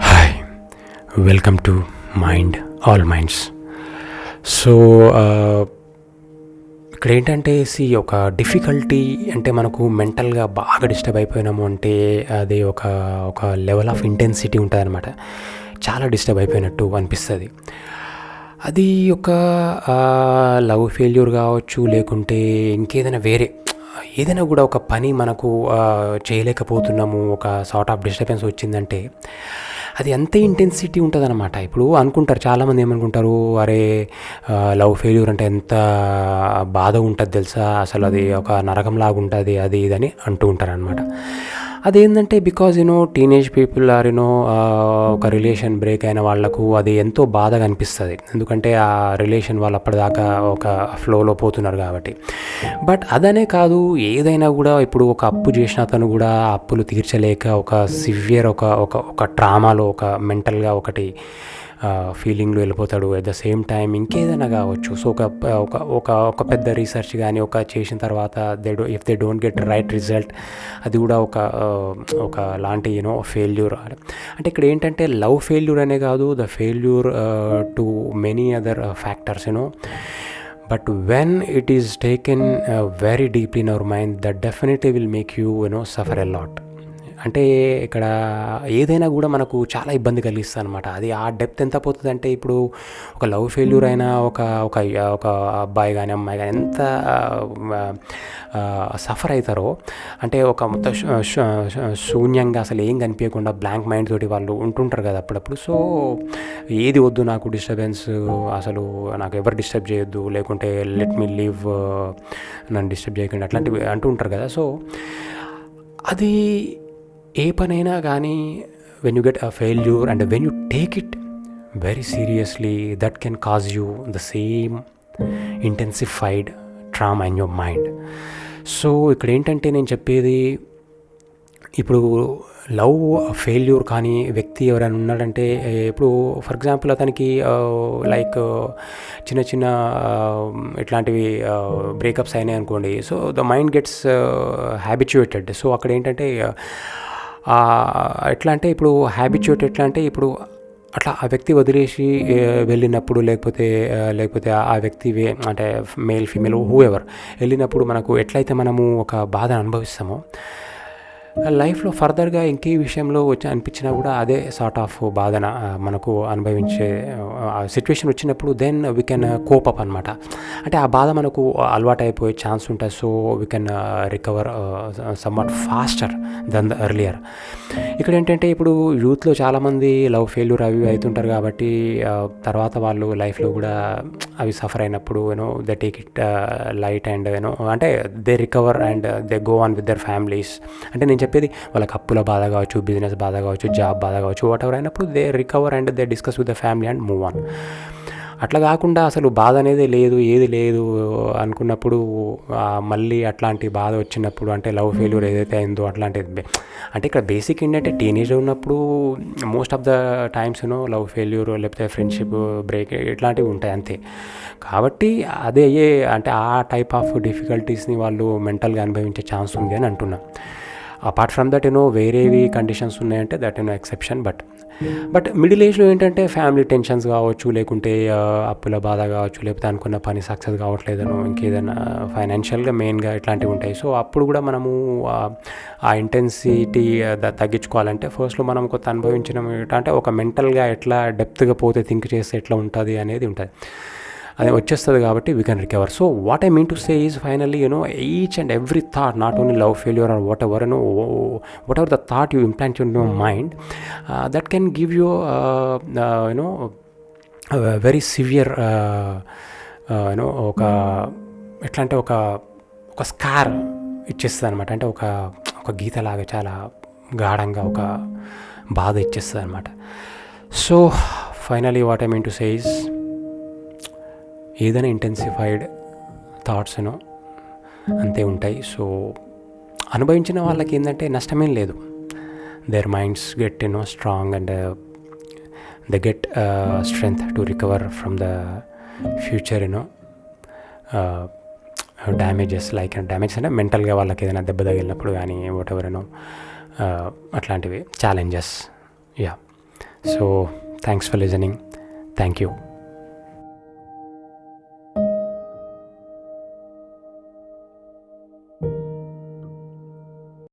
Hi welcome to mind all minds so ఇక్కడ ఏంటంటే C ఒక డిఫికల్టీ అంటే మనకు మెంటల్గా బాగా డిస్టర్బ్ అయిపోయినాము అంటే అది ఒక ఒక లెవెల్ ఆఫ్ ఇంటెన్సిటీ ఉంటుంది అనమాట చాలా డిస్టర్బ్ అయిపోయినట్టు అనిపిస్తుంది. అది ఒక లవ్ ఫెయిల్యూర్ కావచ్చు లేకుంటే ఇంకేదైనా వేరే ఏదైనా కూడా ఒక పని మనకు చేయలేకపోతున్నాము ఒక సార్ట్ ఆఫ్ డిస్టర్బెన్స్ వచ్చిందంటే అది అంతే ఇంటెన్సిటీ ఉంటుంది అనమాట ఇప్పుడు అనుకుంటారు చాలామంది ఏమనుకుంటారు అరే లవ్ ఫెయిల్యూర్ అంటే ఎంత బాధ ఉంటుంది తెలుసా? అసలు అది ఒక నరకంలాగా ఉంటుంది అది ఇదని అంటూ ఉంటారు అనమాట అదేంటంటే because you know teenage people or you know ఒక రిలేషన్ బ్రేక్ అయిన వాళ్ళకు అది ఎంతో బాధగా అనిపిస్తుంది. ఎందుకంటే ఆ రిలేషన్ వాళ్ళు అప్పటిదాకా ఒక ఫ్లోలో పోతున్నారు కాబట్టి. బట్ అదనే కాదు ఏదైనా కూడా ఇప్పుడు ఒక అప్పు చేసిన అతను కూడా ఆ అప్పులు తీర్చలేక ఒక సివియర్ ఒక ఒక ఒక ట్రామాలో ఒక మెంటల్గా ఒకటి ఫీలింగ్లో వెళ్ళిపోతాడు. అట్ ద సేమ్ టైం ఇంకేదైనా కావచ్చు. సో ఒక ఒక ఒక ఒక పెద్ద రీసెర్చ్ కానీ ఒక చేసిన తర్వాత they do if they don't get right result అది కూడా ఒక ఒక లాంటి యూనో ఫెయిల్యూర్ అంటే ఇక్కడ ఏంటంటే లవ్ ఫెయిల్యూర్ అనే కాదు the failure to many other factors you know but when it is taken very deeply in our mind that definitely will make you you know suffer a lot అంటే ఇక్కడ ఏదైనా కూడా మనకు చాలా ఇబ్బంది కలిగిస్తుంది అనమాట అది ఆ డెప్త్ ఎంత పోతుంది అంటే ఇప్పుడు ఒక లవ్ ఫెయిల్యూర్ అయినా ఒక ఒక ఒక అబ్బాయి కానీ అమ్మాయి కానీ ఎంత సఫర్ అవుతారో అంటే ఒక మొత్తం శూన్యంగా అసలు ఏం కనిపించకుండా బ్లాంక్ మైండ్ తోటి వాళ్ళు ఉంటుంటారు కదా అప్పుడప్పుడు. సో ఏది వద్దు నాకు డిస్టర్బెన్స్ అసలు నాకు ఎవరు డిస్టర్బ్ చేయొద్దు లేకుంటే లెట్ మీ లీవ్ నన్ను డిస్టర్బ్ చేయకుండా అట్లాంటివి అంటూ ఉంటారు కదా. సో అది ఏ పనైనా కానీ when you get a failure and when you take it very seriously that can cause you the same intensified trauma in your mind so ఇక్కడ ఏంటంటే నేను చెప్పేది ఇప్పుడు లవ్ ఫెయిల్యూర్ కానీ వ్యక్తి ఎవరైనా ఉన్నాడంటే ఇప్పుడు ఫర్ ఎగ్జాంపుల్ అతనికి లైక్ చిన్న చిన్న ఇట్లాంటివి బ్రేకప్స్ అయినాయి అనుకోండి so the mind gets habituated so అక్కడ ఏంటంటే ఎట్లా అంటే ఇప్పుడు హ్యాబిట్యూట్ ఎట్లా అంటే ఇప్పుడు అట్లా ఆ వ్యక్తి వదిలేసి వెళ్ళినప్పుడు లేకపోతే లేకపోతే ఆ- ఆ వ్యక్తి వే అంటే మేల్ ఫీమేల్ హూ ఎవర్ వెళ్ళినప్పుడు మనకు ఎట్లయితే మనము ఒక బాధను అనుభవిస్తామో లైఫ్లో ఫర్దర్గా ఇంకే విషయంలో వచ్చి అనిపించినా కూడా అదే సార్ట్ ఆఫ్ బాధన మనకు అనుభవించే సిచ్యువేషన్ వచ్చినప్పుడు then we can cope up అనమాట అంటే ఆ బాధ మనకు అలవాటు అయిపోయే ఛాన్స్ ఉంటుంది so we can recover somewhat faster then the earlier ఇక్కడ ఏంటంటే ఇప్పుడు యూత్లో చాలామంది లవ్ ఫెయిల్యూర్ అవి అవుతుంటారు కాబట్టి తర్వాత వాళ్ళు లైఫ్లో కూడా అవి సఫర్ అయినప్పుడు you know the take it light and you know అంటే they recover and they go on with their families అంటే నేను చెప్పేది? వాళ్ళకి అప్పుల బాధ కావచ్చు బిజినెస్ బాధ కావచ్చు జాబ్ బాధ కావచ్చు వాట్ ఎవర్ అయినప్పుడు they recover and they discuss with the family and move on అట్లా కాకుండా అసలు బాధ అనేది లేదు ఏది లేదు అనుకున్నప్పుడు మళ్ళీ అట్లాంటి బాధ వచ్చినప్పుడు అంటే లవ్ ఫెయిల్యూర్ ఏదైతే అయిందో అట్లాంటిది అంటే ఇక్కడ బేసిక్ ఏంటంటే టీనేజ్ ఉన్నప్పుడు most of the times you know love failure లేకపోతే ఫ్రెండ్షిప్ బ్రేక్ ఇట్లాంటివి ఉంటాయి అంతే. కాబట్టి అదే అంటే ఆ టైప్ ఆఫ్ డిఫికల్టీస్ని వాళ్ళు మెంటల్గా అనుభవించే ఛాన్స్ ఉంది అని అంటున్నా. Apart from that you know వేరేవి కండిషన్స్ ఉన్నాయంటే that you know exception but but middle ఏజ్లో ఏంటంటే ఫ్యామిలీ టెన్షన్స్ కావచ్చు లేకుంటే ఆ, అప్పుల బాధ కావచ్చు లేకపోతే అనుకున్న పని సక్సెస్ కావట్లేదనో ఇంకేదైనా ఫైనాన్షియల్గా మెయిన్గా ఇట్లాంటివి ఉంటాయి. సో అప్పుడు కూడా మనము ఆ- ఆ ఇంటెన్సిటీ తగ్గించుకోవాలంటే ఫస్ట్లో మనం కొత్త అనుభవించడం ఎట్లా అంటే ఒక మెంటల్గా ఎట్లా డెప్త్గా పోతే థింక్ చేస్తే ఎట్లా ఉంటుంది అనేది ఉంటుంది. అది వచ్చేస్తుంది కాబట్టి we can recover so what I mean to say is finally you know each and every thought not only love failure or whatever no whatever the thought you implant in your mind that can give you you know very severe you know ఒక ఎట్లా అంటే ఒక ఒక scar ఇచ్చేస్తుంది అనమాట అంటే ఒక ఒక గీతలాగా చాలా గాఢంగా ఒక బాధ ఇచ్చేస్తుంది అనమాట so finally what I mean to say is ఏదైనా ఇంటెన్సిఫైడ్ థాట్స్ను అంతే ఉంటాయి. సో అనుభవించిన వాళ్ళకి ఏంటంటే నష్టమేం లేదు. Their minds get you know strong and the get strength to recover from the future you know damages like damage అంటే మెంటల్గా వాళ్ళకి ఏదైనా దెబ్బ తగిలినప్పుడు కానీ వాట్ ఎవర్ uh, అట్లాంటివి challenges yeah so thanks for listening thank you